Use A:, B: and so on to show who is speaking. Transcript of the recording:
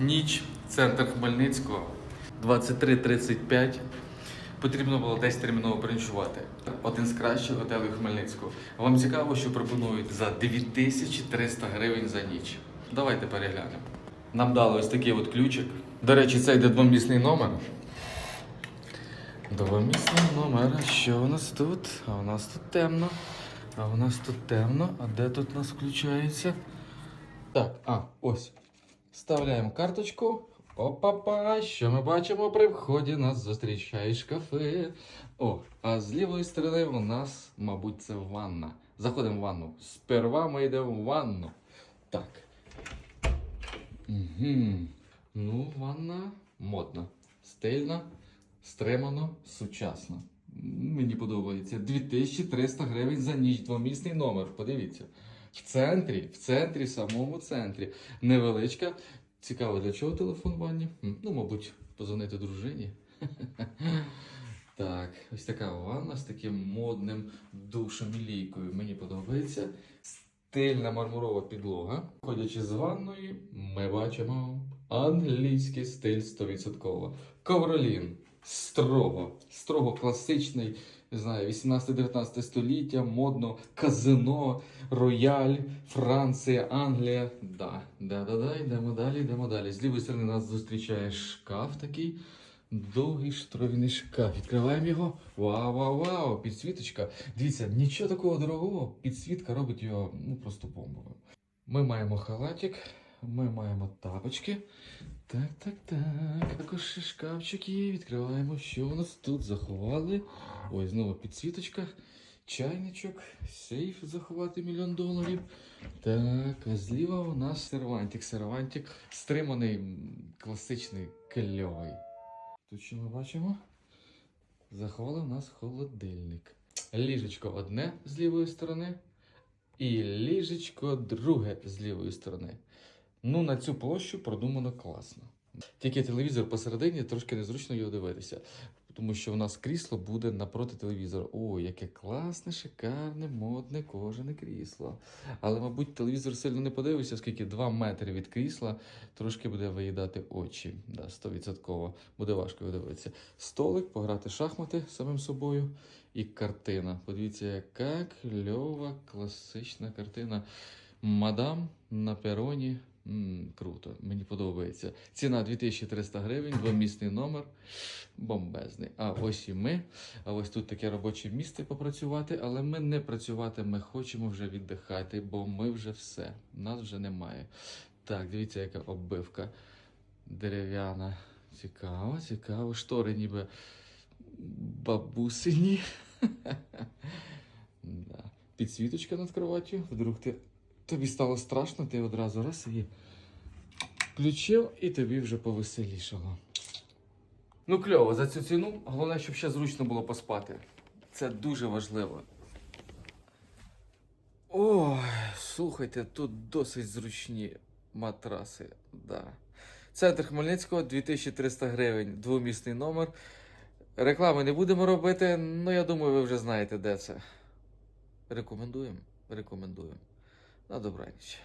A: Ніч, центр Хмельницького, 23.35. Потрібно було десь терміново переночувати. Один з кращих готелів Хмельницького. Вам цікаво, що пропонують за 2300 гривень за ніч. Давайте переглянемо. Нам дали ось такий от ключик. До речі, це йде двомісний номер. Двомісний номер. Що у нас тут? А у нас тут темно. А у нас тут темно. А де тут у нас включається? Так, а, ось. Вставляємо карточку. Опа-па, що ми бачимо при вході нас зустрічає шкафи. О, а з лівої сторони у нас, мабуть, це ванна. Заходимо в ванну. Сперва ми йдемо в ванну. Так. Угу. Ну, ванна модна, стильна, стримано, сучасна. Мені подобається. 2300 гривень за ніч, двомісний номер. Подивіться. В центрі, в центрі, в самому центрі. Невеличка. Цікаво, для чого телефон в ванні? Ну, мабуть, позвонити дружині. Так, ось така ванна з таким модним душем і лійкою. Мені подобається. Стильна мармурова підлога. Ходячи з ванної, ми бачимо англійський стиль 100%. Ковролін. Строго, строго класичний, не знаю, 18-19 століття, модно, казино, рояль, Франція, Англія. Да, да, да, да, йдемо далі, йдемо далі. З лівої сторони нас зустрічає шкаф такий. Довгий штровний шкаф. Відкриваємо його. Вау, вау, вау! Підсвіточка. Дивіться, нічого такого дорогого. Підсвітка робить його ну просто бомбовим. Ми маємо халатик, ми маємо тапочки. Так, так, так. Також шкафчик є. Відкриваємо, що у нас тут заховали. Ой, знову підсвіточка. Чайничок, сейф заховати мільйон доларів. Так, а зліва у нас сервантик. Сервантик стриманий, класичний, кльовий. Тут що ми бачимо? Заховали у нас холодильник. Ліжечко одне з лівої сторони, і ліжечко друге з лівої сторони. Ну, на цю площу продумано класно. Тільки телевізор посередині трошки незручно його дивитися, тому що в нас крісло буде напроти телевізора. О, яке класне, шикарне, модне кожане крісло. Але, мабуть, телевізор сильно не подивився, оскільки 2 метри від крісла трошки буде виїдати очі. Да, 100%. Буде важко його дивитися. Столик, пограти шахмати самим собою. І картина. Подивіться, яка кльова класична картина. Мадам на пероні. М, круто, мені подобається. Ціна 2300 гривень, двомісний номер. Бомбезний. А ось і ми. А ось тут таке робоче місце попрацювати, але ми не працювати, ми хочемо вже віддихати, бо ми вже все. Нас вже немає. Так, дивіться, яка оббивка дерев'яна. Цікаво, цікаво. Штори ніби бабусині. Підсвіточка над кроваттю. Вдруг ти, тобі стало страшно, ти одразу раз її включив і тобі вже повеселішало. Ну, кльово, за цю ціну. Головне, щоб ще зручно було поспати. Це дуже важливо. Ой, слухайте, тут досить зручні матраси. Да. Центр Хмельницького 2300 гривень, двомісний номер. Реклами не будемо робити, ну я думаю, ви вже знаєте, де це. Рекомендуємо? Рекомендуємо. На добраніч.